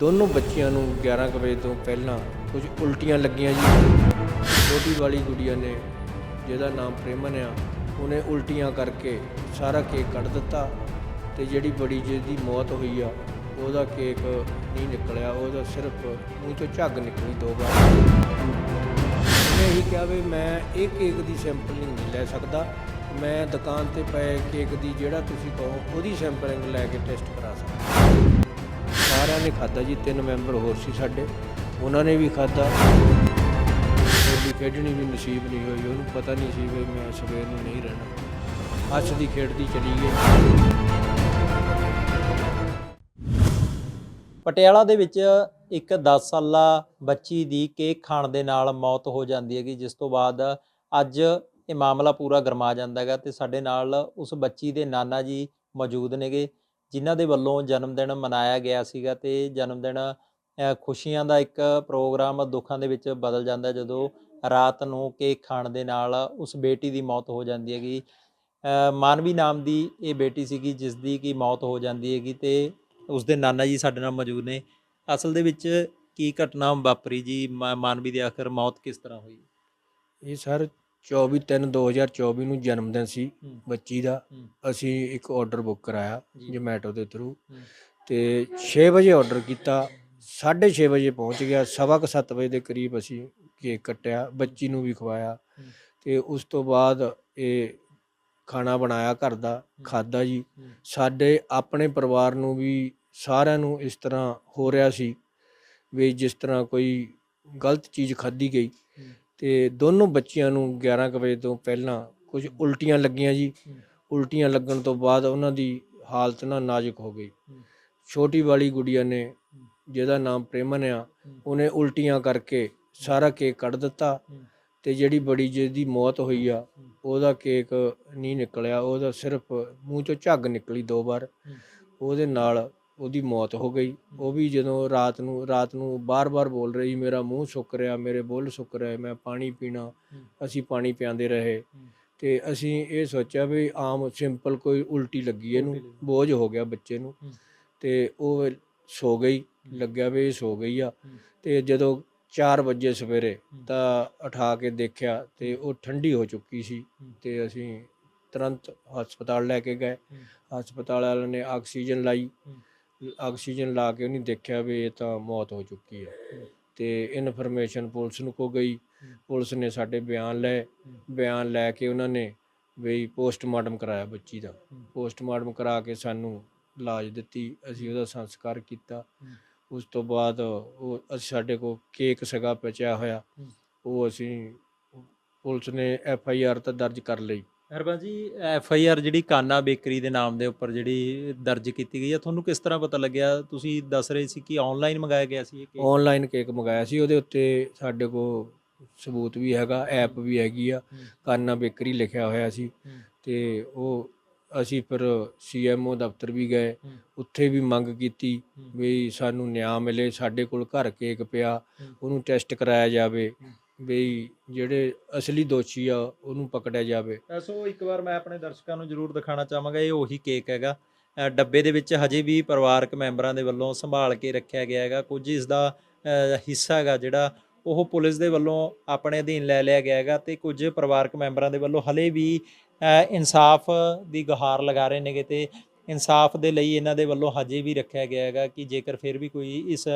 ਦੋਨੋਂ ਬੱਚਿਆਂ ਨੂੰ 11 ਕੁ ਵਜੇ ਤੋਂ ਪਹਿਲਾਂ ਕੁਝ ਉਲਟੀਆਂ ਲੱਗੀਆਂ ਜੀ। ਛੋਟੀ ਵਾਲੀ ਗੁੜੀਆ ਨੇ, ਜਿਹਦਾ ਨਾਮ ਪ੍ਰੇਮਨ ਆ, ਉਹਨੇ ਉਲਟੀਆਂ ਕਰਕੇ ਸਾਰਾ ਕੇਕ ਕੱਢ ਦਿੱਤਾ ਤੇ ਜਿਹੜੀ ਬੜੀ ਜਿਹਦੀ ਮੌਤ ਹੋਈ ਆ, ਉਹਦਾ ਕੇਕ ਨਹੀਂ ਨਿਕਲਿਆ, ਉਹਦਾ ਸਿਰਫ ਮੂੰਹ ਚੋਂ ਝੱਗ ਨਿਕਲੀ ਦੋ ਵਾਰ। ਉਹਨੇ ਇਹੀ ਕਿਹਾ ਵੀ ਮੈਂ ਇਹ ਕੇਕ ਦੀ ਸੈਂਪਲਿੰਗ ਨਹੀਂ ਲੈ ਸਕਦਾ। ਮੈਂ ਦੁਕਾਨ ਤੇ ਪਏ ਕੇਕ ਦੀ ਜਿਹੜਾ ਤੁਸੀਂ ਕਹੋ, ਉਹਦੀ ਸੈਂਪਲਿੰਗ ਲੈ ਕੇ ਟੈਸਟ ਸਾਰਿਆਂ ਨੇ ਖਾਦਾ ਜੀ, ਤਿੰਨ ਮੈਂਬਰ ਹੋਰ ਸੀ ਸਾਡੇ। ਉਹਨਾਂ ਨੇ ਵੀ ਖਾਦਾ ਉਹਦੀ ਖੇਡਣੀ ਵੀ ਨਸੀਬ ਨਹੀਂ ਹੋਈ, ਉਹਨੂੰ ਪਤਾ ਨਹੀਂ ਸੀ ਵੀ ਮੈਂ ਸਵੇਰ ਨੂੰ ਨਹੀਂ ਰਹਿਣਾ। ਹੱਸਦੀ ਖੇਡਦੀ ਚਲੀ ਗਈ। ਪਟਿਆਲਾ ਦੇ ਵਿੱਚ ਇੱਕ 10 ਸਾਲਾ ਬੱਚੀ ਦੀ ਕੇਕ ਖਾਣ ਦੇ ਨਾਲ ਮੌਤ ਹੋ ਜਾਂਦੀ ਹੈਗੀ, ਜਿਸ ਤੋਂ ਬਾਅਦ ਅੱਜ ਇਹ ਮਾਮਲਾ ਪੂਰਾ ਗਰਮਾ ਜਾਂਦਾ ਹੈਗਾ ਤੇ ਸਾਡੇ ਨਾਲ ਉਸ ਬੱਚੀ ਦੇ ਨਾਨਾ ਜੀ ਮੌਜੂਦ ਨੇਗੇ। ਜਿਨ੍ਹਾਂ ਦੇ ਵੱਲੋਂ ਜਨਮ ਦਿਨ ਮਨਾਇਆ ਗਿਆ ਸੀਗਾ ਤੇ ਜਨਮ ਦਿਨ ਖੁਸ਼ੀਆਂ ਦਾ ਇੱਕ ਪ੍ਰੋਗਰਾਮ ਦੁੱਖਾਂ ਦੇ ਵਿੱਚ ਬਦਲ ਜਾਂਦਾ ਜਦੋਂ ਰਾਤ ਨੂੰ ਕੇਕ ਖਾਣ ਦੇ ਨਾਲ ਉਸ ਬੇਟੀ ਦੀ ਮੌਤ ਹੋ ਜਾਂਦੀ ਹੈਗੀ। ਮਾਨਵੀ ਨਾਮ ਦੀ ਇਹ ਬੇਟੀ ਸੀਗੀ ਜਿਸ ਦੀ ਕੀ ਮੌਤ ਹੋ ਜਾਂਦੀ ਹੈਗੀ ਤੇ ਉਸ ਦੇ ਨਾਨਾ ਜੀ ਸਾਡੇ ਨਾਲ ਮੌਜੂਦ ਨੇ। ਅਸਲ ਦੇ ਵਿੱਚ ਕੀ ਘਟਨਾ ਵਾਪਰੀ ਜੀ? ਮਾ- ਮਾਨਵੀ ਦੀ ਆਖਰ ਮੌਤ ਕਿਸ ਤਰ੍ਹਾਂ ਹੋਈ? ਇਹ ਸਰ 24 3 2024 ਨੂੰ ਜਨਮ ਦਿਨ ਸੀ ਹੂੰ, ਬੱਚੀ ਦਾ। ਹੂੰ, ਅਸੀਂ ਇੱਕ ਆਰਡਰ ਬੁੱਕ ਕਰਾਇਆ ਜੀ। ਜੋਮੈਟੋ ਦੇ ਥਰੂ ਹੂੰ, ਤੇ 6 ਵਜੇ ਆਰਡਰ ਕੀਤਾ 6:30 ਵਜੇ ਪਹੁੰਚ ਗਿਆ ਸਵਾ ਕੁ ਸੱਤ ਵਜੇ ਦੇ ਕਰੀਬ ਅਸੀਂ ਕੇਕ ਕੱਟਿਆ ਬੱਚੀ ਨੂੰ ਵੀ ਖਵਾਇਆ। ਹੂੰ। ਤੇ ਉਸ ਤੋਂ ਬਾਅਦ ਇਹ ਖਾਣਾ ਬਣਾਇਆ ਘਰ ਦਾ ਖਾਦਾ ਜੀ। ਹੂੰ, ਸਾਡੇ ਆਪਣੇ ਪਰਿਵਾਰ ਨੂੰ ਵੀ ਸਾਰਿਆਂ ਨੂੰ ਇਸ ਤਰ੍ਹਾਂ ਹੋ ਰਿਹਾ ਸੀ ਵੀ ਜਿਸ ਤਰ੍ਹਾਂ ਕੋਈ ਗਲਤ ਚੀਜ਼ ਖਾਧੀ ਗਈ। ਹੂੰ, ਤੇ ਦੋਨੋਂ ਬੱਚਿਆਂ ਨੂੰ 11 ਕੁ ਵਜੇ ਤੋਂ ਪਹਿਲਾਂ ਕੁਝ ਉਲਟੀਆਂ ਲੱਗੀਆਂ ਜੀ। ਉਲਟੀਆਂ ਲੱਗਣ ਤੋਂ ਬਾਅਦ ਉਹਨਾਂ ਦੀ ਹਾਲਤ ਨਾ ਨਾਜ਼ੁਕ ਹੋ ਗਈ। ਛੋਟੀ ਵਾਲੀ ਗੁੜੀਆ ਨੇ ਜਿਹਦਾ ਨਾਮ ਪ੍ਰੇਮਨ ਆ ਉਹਨੇ ਉਲਟੀਆਂ ਕਰਕੇ ਸਾਰਾ ਕੇਕ ਕੱਢ ਦਿੱਤਾ ਹੂੰ, ਤੇ ਜਿਹੜੀ ਬੜੀ ਜਿਹਦੀ ਮੌਤ ਹੋਈ ਆ ਉਹਦਾ ਕੇਕ ਨਹੀਂ ਨਿਕਲਿਆ। ਉਹਦਾ ਸਿਰਫ ਮੂੰਹ ਚੋਂ ਝੱਗ ਨਿਕਲੀ ਦੋ ਵਾਰ। ਉਹਦੇ ਨਾਲ ਉਹਦੀ ਮੌਤ ਹੋ ਗਈ ਉਹ ਵੀ ਜਦੋਂ ਰਾਤ ਨੂੰ ਰਾਤ ਨੂੰ ਬਾਰ-ਬਾਰ ਬੋਲ ਰਹੀ ਮੇਰਾ ਮੂੰਹ ਸੁੱਕ ਰਿਹਾ ਮੇਰੇ ਬੁੱਲ ਸੁੱਕ ਰਹੇ ਮੈਂ ਪਾਣੀ ਪੀਣਾ ਅਸੀਂ ਪਾਣੀ ਪਿਆਉਂਦੇ ਰਹੇ ਤੇ ਅਸੀਂ ਇਹ ਸੋਚਿਆ ਵੀ ਆਮ ਸਿੰਪਲ ਕੋਈ ਉਲਟੀ ਲੱਗੀ ਇਹਨੂੰ। ਬੋਝ ਹੋ ਗਿਆ ਬੱਚੇ ਨੂੰ। ਤੇ ਉਹ ਸੋ ਗਈ ਲੱਗਿਆ ਵੀ ਸੋ ਗਈ ਆ। ਤੇ ਜਦੋਂ 4 ਵਜੇ ਸਵੇਰੇ। ਤਾਂ ਉਠਾ ਕੇ ਦੇਖਿਆ ਤੇ ਉਹ ਠੰਡੀ ਹੋ ਚੁੱਕੀ ਸੀ। ਤੇ ਅਸੀਂ ਤੁਰੰਤ ਹਸਪਤਾਲ ਲੈ ਕੇ ਗਏ। ਹਸਪਤਾਲ ਵਾਲਿਆਂ ਨੇ ਆਕਸੀਜਨ ਲਾਈ। ਆਕਸੀਜਨ ਲਾ ਕੇ ਉਹਨੇ ਦੇਖਿਆ ਵੀ ਇਹ ਤਾਂ ਮੌਤ ਹੋ ਚੁੱਕੀ ਹੈ। ਹੂੰ। ਤੇ ਇਨਫੋਰਮੇਸ਼ਨ ਪੁਲਿਸ ਨੂੰ ਕੋ ਗਈ। ਪੁਲਿਸ ਨੇ ਸਾਡੇ ਬਿਆਨ ਲਏ। ਬਿਆਨ ਲੈ ਕੇ ਉਹਨਾਂ ਨੇ ਵੀ ਪੋਸਟਮਾਰਟਮ ਕਰਾਇਆ ਬੱਚੀ ਦਾ। ਪੋਸਟਮਾਰਟਮ ਕਰਾ ਕੇ ਸਾਨੂੰ ਇਲਾਜ ਦਿੱਤੀ। ਅਸੀਂ ਉਹਦਾ ਸੰਸਕਾਰ ਕੀਤਾ। ਉਸ ਤੋਂ ਬਾਅਦ ਉਹ ਅਸੀਂ ਸਾਡੇ ਕੋਲ ਕੇਕ ਸਗਾ ਬਚਿਆ ਹੋਇਆ। ਉਹ ਅਸੀਂ ਪੁਲਿਸ ਨੇ ਐਫ ਆਈ ਆਰ ਤਾਂ ਦਰਜ ਕਰ ਲਈ। Harbans ji F I R ਜਿਹੜੀ ਕਾਨਾ ਬੇਕਰੀ ਦੇ ਨਾਮ ਦੇ ਉੱਪਰ ਜਿਹੜੀ ਦਰਜ ਕੀਤੀ ਗਈ ਹੈ ਤੁਹਾਨੂੰ ਕਿਸ ਤਰ੍ਹਾਂ ਪਤਾ ਲੱਗਿਆ? ਤੁਸੀਂ ਦੱਸ ਰਹੇ ਸੀ ਕਿ ਆਨਲਾਈਨ ਮੰਗਾਇਆ ਗਿਆ ਸੀ ਇਹ ਕੇਕ ਆਨਲਾਈਨ ਕੇਕ ਮੰਗਾਇਆ ਸੀ ਉਹਦੇ ਉੱਤੇ ਸਾਡੇ ਕੋਲ ਸਬੂਤ ਵੀ ਹੈਗਾ ਐਪ ਵੀ ਹੈਗੀ ਆ ਕਾਨਾ ਬੇਕਰੀ ਲਿਖਿਆ ਹੋਇਆ ਸੀ। ਤੇ ਉਹ ਅਸੀਂ ਫਿਰ ਸੀਐਮਓ ਦਫ਼ਤਰ ਵੀ ਗਏ ਉੱਥੇ ਵੀ ਮੰਗ ਕੀਤੀ ਵੀ ਸਾਨੂੰ ਨਿਆਂ ਮਿਲੇ ਸਾਡੇ ਕੋਲ ਘਰ ਕੇਕ ਪਿਆ। ਉਹਨੂੰ ਟੈਸਟ ਕਰਾਇਆ ਜਾਵੇ। ਵੀ ਜਿਹੜੇ ਅਸਲੀ ਦੋਸ਼ੀ ਆ ਉਹਨੂੰ ਪਕੜਿਆ ਜਾਵੇ। ਅ, ਸੋ ਇੱਕ ਵਾਰ ਮੈਂ ਆਪਣੇ ਦਰਸ਼ਕਾਂ ਨੂੰ ਜ਼ਰੂਰ ਦਿਖਾਣਾ ਚਾਹਾਂਗਾ ਇਹ ਉਹੀ ਕੇਕ ਹੈਗਾ। ਅ, ਡੱਬੇ ਦੇ ਵਿੱਚ ਹਜੇ ਵੀ ਪਰਿਵਾਰਕ ਮੈਂਬਰਾਂ ਦੇ ਵੱਲੋਂ ਸੰਭਾਲ ਕੇ ਰੱਖਿਆ ਗਿਆ ਹੈਗਾ। ਕੁਝ ਇਸ ਦਾ ਅ, ਹਿੱਸਾ ਹੈਗਾ ਜਿਹੜਾ ਉਹ ਪੁਲਿਸ ਦੇ ਵੱਲੋਂ ਆਪਣੇ ਅਧੀਨ ਲੈ ਲਿਆ ਗਿਆ ਹੈਗਾ ਤੇ ਕੁਝ ਪਰਿਵਾਰਕ ਮੈਂਬਰਾਂ ਦੇ ਵੱਲੋਂ ਹਲੇ ਵੀ ਅ, ਇਨਸਾਫ ਦੀ ਗੁਹਾਰ ਲਗਾ ਰਹੇ ਨੇਗੇ ਤੇ ਇਨਸਾਫ ਦੇ ਲਈ ਇਹਨਾਂ ਦੇ ਵੱਲੋਂ ਹਜੇ ਵੀ ਰੱਖਿਆ ਗਿਆ ਹੈਗਾ ਕਿ ਜੇਕਰ ਫਿਰ ਵੀ ਕੋਈ ਇਸ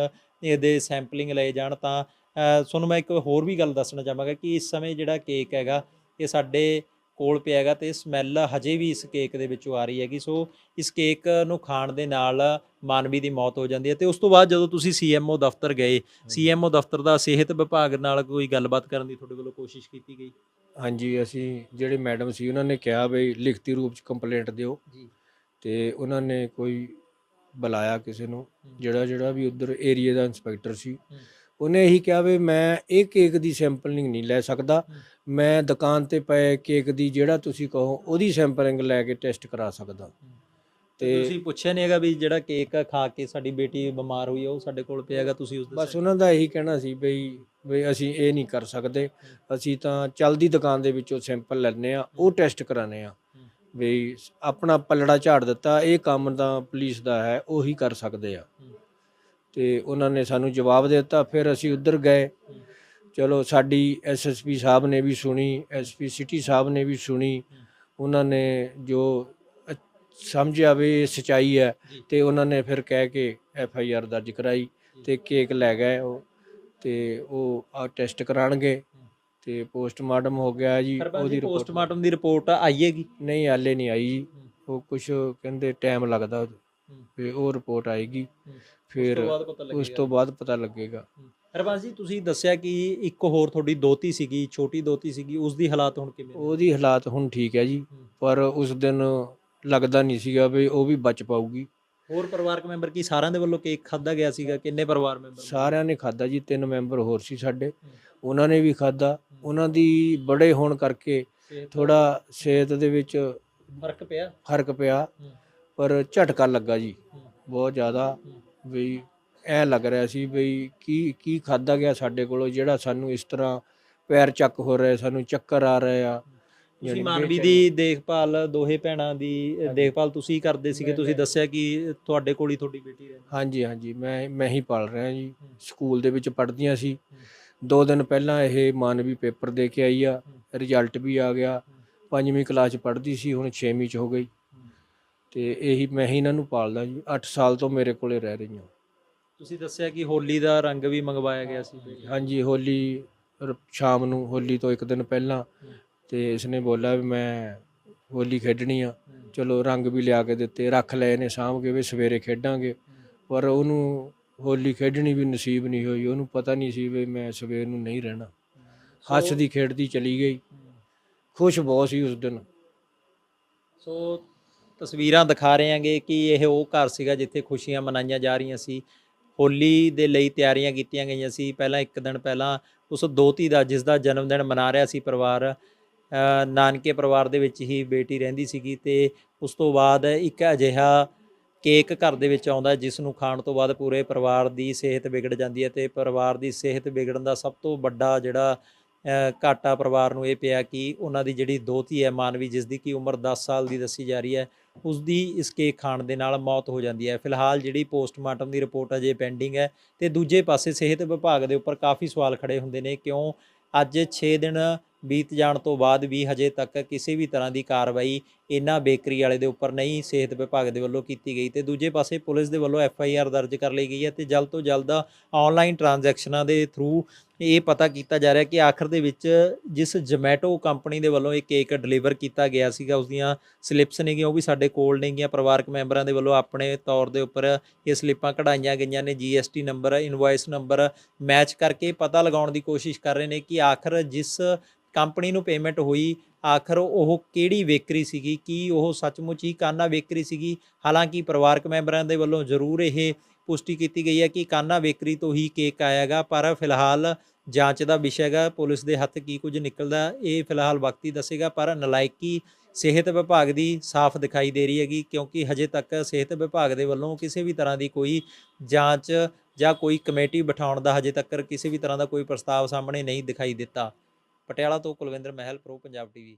ਇਹਦੇ ਸੈਂਪਲਿੰਗ ਲਏ ਜਾਣ ਤਾਂ ਤੁਹਾਨੂੰ ਮੈਂ ਇੱਕ ਹੋਰ ਵੀ ਗੱਲ ਦੱਸਣਾ ਚਾਹਾਂਗਾ ਕਿ ਇਸ ਸਮੇਂ ਜਿਹੜਾ ਕੇਕ ਹੈਗਾ ਇਹ ਸਾਡੇ ਕੋਲ ਪਿਆ ਹੈਗਾ ਤੇ ਸਮੈਲ ਹਜੇ ਵੀ ਇਸ ਕੇਕ ਦੇ ਵਿੱਚੋਂ ਆ ਰਹੀ ਹੈਗੀ। ਸੋ ਇਸ ਕੇਕ ਨੂੰ ਖਾਣ ਦੇ ਨਾਲ ਮਾਨਵੀ ਦੀ ਮੌਤ ਹੋ ਜਾਂਦੀ ਹੈ ਤੇ ਉਸ ਤੋਂ ਬਾਅਦ ਜਦੋਂ ਤੁਸੀਂ ਸੀਐਮਓ ਦਫ਼ਤਰ ਗਏ ਸੀਐਮਓ ਦਫ਼ਤਰ ਦਾ ਸਿਹਤ ਵਿਭਾਗ ਨਾਲ ਕੋਈ ਗੱਲਬਾਤ ਕਰਨ ਦੀ ਤੁਹਾਡੇ ਵੱਲੋਂ ਕੋਸ਼ਿਸ਼ ਕੀਤੀ ਗਈ? ਹਾਂਜੀ ਅਸੀਂ ਜਿਹੜੇ ਮੈਡਮ ਸੀ ਉਹਨਾਂ ਨੇ ਕਿਹਾ ਵੀ ਲਿਖਤੀ ਰੂਪ ਚ ਕੰਪਲੇਂਟ ਦਿਓ ਜੀ। ਤੇ ਉਹਨਾਂ ਨੇ ਕੋਈ ਬੁਲਾਇਆ ਕਿਸੇ ਨੂੰ। ਜਿਹੜਾ ਜਿਹੜਾ ਵੀ ਉਧਰ ਏਰੀਆ ਦਾ ਇੰਸਪੈਕਟਰ ਸੀ। ਉਹਨੇ ਇਹੀ ਕਿਹਾ ਵੀ ਮੈਂ ਇਹ ਕੇਕ ਦੀ ਸੈਂਪਲਿੰਗ ਨਹੀਂ ਲੈ ਸਕਦਾ। ਮੈਂ ਦੁਕਾਨ ਤੇ ਪਏ ਕੇਕ ਦੀ ਜਿਹੜਾ ਤੁਸੀਂ ਕਹੋ ਉਹਦੀ ਸੈਂਪਲਿੰਗ ਲੈ ਕੇ ਟੈਸਟ ਕਰਾ ਸਕਦਾ। ਤੇ ਤੁਸੀਂ ਪੁੱਛਿਆ ਨਹੀਂ ਹੈਗਾ ਵੀ ਜਿਹੜਾ ਕੇਕ ਖਾ ਕੇ ਸਾਡੀ ਬੇਟੀ ਬਿਮਾਰ ਹੋਈ ਉਹ ਸਾਡੇ ਕੋਲ ਪਿਆ ਹੈਗਾ ਤੁਸੀਂ ਉਸ ਬਸ ਉਹਨਾਂ ਦਾ ਇਹੀ ਕਹਿਣਾ ਸੀ ਬਈ ਵੀ ਅਸੀਂ ਇਹ ਨਹੀਂ ਕਰ ਸਕਦੇ। ਅਸੀਂ ਤਾਂ ਚਲਦੀ ਦੁਕਾਨ ਦੇ ਵਿੱਚੋਂ ਸੈਂਪਲ ਲੈਣੇ ਆ ਉਹ ਟੈਸਟ ਕਰਾਣੇ ਆ ਵੀ ਆਪਣਾ ਪੱਲੜਾ ਝਾੜ ਦਿੱਤਾ ਇਹ ਕੰਮ ਤਾਂ ਪੁਲਿਸ ਦਾ ਹੈ ਉਹੀ ਕਰ ਸਕਦੇ ਆ। ਤੇ ਉਹਨਾਂ ਨੇ ਸਾਨੂੰ ਜਵਾਬ ਦੇ ਦਿੱਤਾ ਫਿਰ ਅਸੀਂ ਉੱਧਰ ਗਏ। ਚਲੋ ਸਾਡੀ ਐਸਐਸਪੀ ਸਾਹਿਬ ਨੇ ਵੀ ਸੁਣੀ ਐਸਪੀ ਸਿਟੀ ਸਾਹਿਬ ਨੇ ਵੀ ਸੁਣੀ। ਉਹਨਾਂ ਨੇ ਜੋ ਸਮਝਿਆ ਵੀ ਇਹ ਸਚਾਈ ਹੈ। ਤੇ ਉਹਨਾਂ ਨੇ ਫਿਰ ਕਹਿ ਕੇ ਐਫ ਆਈ ਆਰ ਦਰਜ ਕਰਾਈ ਤੇ ਕੇਕ ਲੈ ਗਏ ਉਹ ਤੇ ਉਹ ਆ ਟੈਸਟ ਕਰਾਣਗੇ ਤੇ ਪੋਸਟਮਾਰਟਮ ਹੋ ਗਿਆ ਜੀ ਉਹਦੀ ਪੋਸਟਮਾਰਟਮ ਦੀ ਰਿਪੋਰਟ ਆਈ ਹੈਗੀ? ਨਹੀਂ ਹਾਲੇ ਨਹੀਂ ਆਈ। ਉਹ ਕੁਝ ਕਹਿੰਦੇ ਟਾਈਮ ਲੱਗਦਾ ਵੀ ਉਹ ਰਿਪੋਰਟ ਆਏਗੀ। ਫਿਰ ਉਸ ਤੋਂ ਬਾਅਦ ਪਤਾ ਤੋਂ ਲੱਗੇਗਾ। ਹਰਬੰਸ ਜੀ ਤੁਸੀਂ ਦੱਸਿਆ ਕਿ ਇੱਕ ਹੋਰ ਤੁਹਾਡੀ ਦੋਤੀ ਸੀਗੀ ਛੋਟੀ ਦੋਤੀ ਸੀਗੀ ਉਸ ਦੀ ਹਾਲਾਤ ਹੁਣ ਕਿਵੇਂ? ਉਹਦੀ ਹਾਲਾਤ ਹੁਣ ਠੀਕ ਹੈ ਜੀ। ਪਰ ਉਸ ਦਿਨ ਲੱਗਦਾ ਨਹੀਂ ਸੀਗਾ ਵੀ ਉਹ ਵੀ ਬਚ ਪਾਊਗੀ। ਹੋਰ ਪਰਿਵਾਰਕ ਮੈਂਬਰ ਕੀ ਸਾਰਿਆਂ ਦੇ ਵੱਲੋਂ ਕੇਕ ਖਾਦਾ ਗਿਆ ਸੀਗਾ? ਕਿੰਨੇ ਪਰਿਵਾਰ ਮੈਂਬਰ ਸਾਰਿਆਂ ਨੇ ਖਾਦਾ ਜੀ ਤਿੰਨ ਮੈਂਬਰ ਹੋਰ ਸੀ ਸਾਡੇ। ਉਹਨਾਂ ਨੇ ਵੀ ਖਾਦਾ ਉਹਨਾਂ ਦੀ ਬੜੇ ਹੋਣ ਕਰਕੇ ਥੋੜਾ ਸਿਹਤ ਦੇ ਵਿੱਚ ਫ਼ਰਕ ਪਿਆ? ਫ਼ਰਕ ਪਿਆ। ਪਰ ਝਟਕਾ ਲੱਗਾ ਜੀ। ਬਹੁਤ ਜ਼ਿਆਦਾ। ਵੀ ਐ ਲੱਗ ਰਿਹਾ ਸੀ ਵੀ ਕੀ ਕੀ ਖਾਦਾ ਗਿਆ ਸਾਡੇ ਕੋਲੋਂ ਜਿਹੜਾ ਸਾਨੂੰ ਇਸ ਤਰ੍ਹਾਂ ਪੈਰ ਚੱਕ ਹੋ ਰਹੇ ਸਾਨੂੰ ਚੱਕਰ ਆ ਰਹੇ ਆ। ਤੁਸੀਂ ਮਾਨਵੀ ਦੀ ਦੇਖਭਾਲ ਦੋਹੇ ਭੈਣਾਂ ਦੀ ਦੇਖਭਾਲ ਤੁਸੀਂ ਕਰਦੇ ਸੀਗੇ ਤੁਸੀਂ ਦੱਸਿਆ ਕਿ ਤੁਹਾਡੇ ਕੋਲ ਹੀ ਤੁਹਾਡੀ ਬੇਟੀ ਰਹਿੰਦੀ। ਹਾਂਜੀ ਹਾਂਜੀ ਮੈਂ ਮੈਂ ਹੀ ਪਾਲ ਰਿਹਾ ਜੀ। ਸਕੂਲ ਦੇ ਵਿੱਚ ਪੜ੍ਹਦੀਆਂ ਸੀ। ਦੋ ਦਿਨ ਪਹਿਲਾਂ ਇਹ ਮਾਨਵੀ ਪੇਪਰ ਦੇ ਕੇ ਆਈ ਆ ਰਿਜ਼ਲਟ ਵੀ ਆ ਗਿਆ। ਪੰਜਵੀਂ ਕਲਾਸ ਪੜ੍ਹਦੀ ਸੀ ਹੁਣ 6ਵੀਂ ਚ ਹੋ ਗਈ। ਤੇ ਇਹੀ ਮੈਂ ਹੀ ਇਹਨਾਂ ਨੂੰ ਪਾਲਦਾ ਜੀ 8 ਸਾਲ ਤੋਂ ਮੇਰੇ ਕੋਲੇ ਰਹਿ ਰਹੀਆਂ। ਤੁਸੀਂ ਦੱਸਿਆ ਕਿ ਹੋਲੀ ਦਾ ਰੰਗ ਵੀ ਮੰਗਵਾਇਆ ਗਿਆ ਸੀ। ਹਾਂਜੀ ਹੋਲੀ ਰ- ਸ਼ਾਮ ਨੂੰ ਹੋਲੀ ਤੋਂ ਇੱਕ ਦਿਨ ਪਹਿਲਾਂ ਤੇ ਇਸਨੇ ਬੋਲਿਆ ਵੀ ਮੈਂ ਹੋਲੀ ਖੇਡਣੀ ਆ। ਚਲੋ ਰੰਗ ਵੀ ਲਿਆ ਕੇ ਦਿੱਤੇ ਰੱਖ ਲਏ ਨੇ ਸਾਂਭ ਕੇ ਵੀ ਸਵੇਰੇ ਖੇਡਾਂਗੇ। ਪਰ ਉਹਨੂੰ ਹੋਲੀ ਖੇਡਣੀ ਵੀ ਨਸੀਬ ਨਹੀਂ ਹੋਈ ਉਹਨੂੰ ਪਤਾ ਨਹੀਂ ਸੀ ਵੀ ਮੈਂ ਸਵੇਰ ਨੂੰ ਨਹੀਂ ਰਹਿਣਾ। ਹੱਸਦੀ ਖੇਡਦੀ ਚਲੀ ਗਈ। ਖੁਸ਼ ਬਹੁਤ ਸੀ ਉਸ ਦਿਨ। ਸੋ ਤਸਵੀਰਾਂ ਦਿਖਾ ਰਹੇ ਹਾਂਗੇ ਕਿ ਇਹ ਉਹ ਘਰ ਸੀਗਾ ਜਿੱਥੇ ਖੁਸ਼ੀਆਂ ਮਨਾਈਆਂ ਜਾ ਰਹੀਆਂ ਸੀ। ਹੋਲੀ ਦੇ ਲਈ ਤਿਆਰੀਆਂ ਕੀਤੀਆਂ ਗਈਆਂ ਸੀ। ਪਹਿਲਾਂ ਇੱਕ ਦਿਨ ਪਹਿਲਾਂ ਉਸ ਦੋਤੀ ਦਾ, ਜਿਸ ਦਾ ਜਨਮ ਦਿਨ ਮਨਾ ਰਿਹਾ ਸੀ ਪਰਿਵਾਰ ਨਾਨਕੇ ਪਰਿਵਾਰ ਦੇ ਵਿੱਚ ਹੀ ਬੇਟੀ ਰਹਿੰਦੀ ਸੀਗੀ ਤੇ ਉਸ ਤੋਂ ਬਾਅਦ ਇੱਕ ਅਜਿਹਾ ਕੇਕ ਘਰ ਦੇ ਵਿੱਚ ਆਉਂਦਾ ਜਿਸ ਨੂੰ ਖਾਣ ਤੋਂ ਬਾਅਦ ਪੂਰੇ ਪਰਿਵਾਰ ਦੀ ਸਿਹਤ ਵਿਗੜ ਜਾਂਦੀ ਹੈ ਤੇ ਪਰਿਵਾਰ ਦੀ ਸਿਹਤ ਵਿਗੜਨ ਦਾ ਸਭ ਤੋਂ ਵੱਡਾ ਜਿਹੜਾ ਘਾਟਾ ਪਰਿਵਾਰ ਨੂੰ ਇਹ ਪਿਆ ਕਿ ਉਹਨਾਂ ਦੀ ਜਿਹੜੀ ਦੋਤੀ ਹੈ, ਮਾਨਵੀ, ਜਿਸ ਦੀ ਕੀ ਉਮਰ 10 ਸਾਲ ਦੀ ਦੱਸੀ ਜਾ ਰਹੀ ਹੈ ਉਸ ਦੀ ਇਸ ਕੇਕ ਖਾਣ ਦੇ ਨਾਲ ਮੌਤ ਹੋ ਜਾਂਦੀ ਹੈ। ਫਿਲਹਾਲ ਜਿਹੜੀ ਪੋਸਟਮਾਰਟਮ ਦੀ ਰਿਪੋਰਟ ਅਜੇ ਪੈਂਡਿੰਗ ਹੈ ਤੇ ਦੂਜੇ ਪਾਸੇ ਸਿਹਤ ਵਿਭਾਗ ਦੇ ਉੱਪਰ ਕਾਫੀ ਸਵਾਲ ਖੜੇ ਹੁੰਦੇ ਨੇ, ਕਿਉਂ ਅੱਜ 6 ਦਿਨ ਬੀਤ ਜਾਣ ਤੋਂ ਬਾਅਦ ਵੀ ਹਜੇ ਤੱਕ ਕਿਸੇ ਵੀ ਤਰ੍ਹਾਂ ਦੀ ਕਾਰਵਾਈ ਇਹਨਾਂ ਬੇਕਰੀ ਵਾਲੇ ਦੇ ਉੱਪਰ ਨਹੀਂ, ਸਿਹਤ ਵਿਭਾਗ ਦੇ ਵੱਲੋਂ ਕੀਤੀ ਗਈ ਤੇ ਦੂਜੇ ਪਾਸੇ ਪੁਲਿਸ ਦੇ ਵੱਲੋਂ ਐਫ ਆਈ ਆਰ ਦਰਜ ਕਰ ਲਈ ਗਈ ਹੈ ਤੇ ਜਲਦ ਤੋਂ ਜਲਦ ਆਨਲਾਈਨ ਟ੍ਰਾਂਜੈਕਸ਼ਨਾਂ ਦੇ ਥਰੂ ਇਹ ਪਤਾ ਕੀਤਾ ਜਾ ਰਿਹਾ ਕਿ ਆਖਰ ਦੇ ਵਿੱਚ ਜਿਸ ਜੋਮੈਟੋ ਕੰਪਨੀ ਦੇ ਵੱਲੋਂ ਇਹ ਕੇਕ ਡਿਲੀਵਰ ਕੀਤਾ ਗਿਆ ਸੀਗਾ ਉਸ ਦੀਆਂ ਸਲਿੱਪਸ ਨੇਗੀਆਂ, ਉਹ ਵੀ ਸਾਡੇ ਕੋਲ ਨੇਗੀਆਂ, ਪਰਿਵਾਰਕ ਮੈਂਬਰਾਂ ਦੇ ਵੱਲੋਂ ਆਪਣੇ ਤੌਰ ਦੇ ਉੱਪਰ ਇਹ ਸਲਿੱਪਾਂ ਕਢਾਈਆਂ ਗਈਆਂ ਨੇ GST number invoice number match ਕਰਕੇ ਪਤਾ ਲਗਾਉਣ ਦੀ ਕੋਸ਼ਿਸ਼ ਕਰ ਰਹੇ ਨੇ ਕਿ ਆਖਰ ਜਿਸ ਕੰਪਨੀ ਨੂੰ ਪੇਮੈਂਟ ਹੋਈ, ਆਖਰ ਉਹ ਕਿਹੜੀ ਵੇਕਰੀ ਸੀਗੀ, ਕੀ ਉਹ ਸੱਚਮੁੱਚ ਹੀ ਕਾਨਾ ਵੇਕਰੀ ਸੀਗੀ? ਹਾਲਾਂਕਿ ਪਰਿਵਾਰਕ ਮੈਂਬਰਾਂ ਦੇ ਵੱਲੋਂ ਜ਼ਰੂਰ ਇਹ ਪੁਸ਼ਟੀ ਕੀਤੀ ਗਈ ਹੈ ਕਿ ਕਾਨਾ ਵੇਕਰੀ ਤੋਂ ਹੀ ਕੇਕ ਆਇਆਗਾ ਪਰ ਫਿਲਹਾਲ ਜਾਂਚ ਦਾ ਵਿਸ਼ਾ ਹੈਗਾ, ਪੁਲਿਸ ਦੇ ਹੱਥ ਕੀ ਕੁਝ ਨਿਕਲਦਾ, ਇਹ ਫਿਲਹਾਲ ਵਕਤ ਹੀ ਦੱਸੇਗਾ, ਪਰ ਨਲਾਇਕੀ ਸਿਹਤ ਵਿਭਾਗ ਦੀ ਸਾਫ਼ ਦਿਖਾਈ ਦੇ ਰਹੀ ਹੈਗੀ, ਕਿਉਂਕਿ ਹਜੇ ਤੱਕ ਸਿਹਤ ਵਿਭਾਗ ਦੇ ਵੱਲੋਂ ਕਿਸੇ ਵੀ ਤਰ੍ਹਾਂ ਦੀ ਕੋਈ ਜਾਂਚ ਜਾਂ ਕੋਈ ਕਮੇਟੀ ਬਿਠਾਉਣ ਦਾ ਹਜੇ ਤੱਕ ਕਿਸੇ ਵੀ ਤਰ੍ਹਾਂ ਦਾ ਕੋਈ ਪ੍ਰਸਤਾਵ ਸਾਹਮਣੇ ਨਹੀਂ ਦਿਖਾਈ ਦਿੱਤਾ। ਪਟਿਆਲਾ ਤੋਂ ਕੁਲਵਿੰਦਰ ਮਹਿਲ ਪ੍ਰੋ ਪੰਜਾਬ ਟੀਵੀ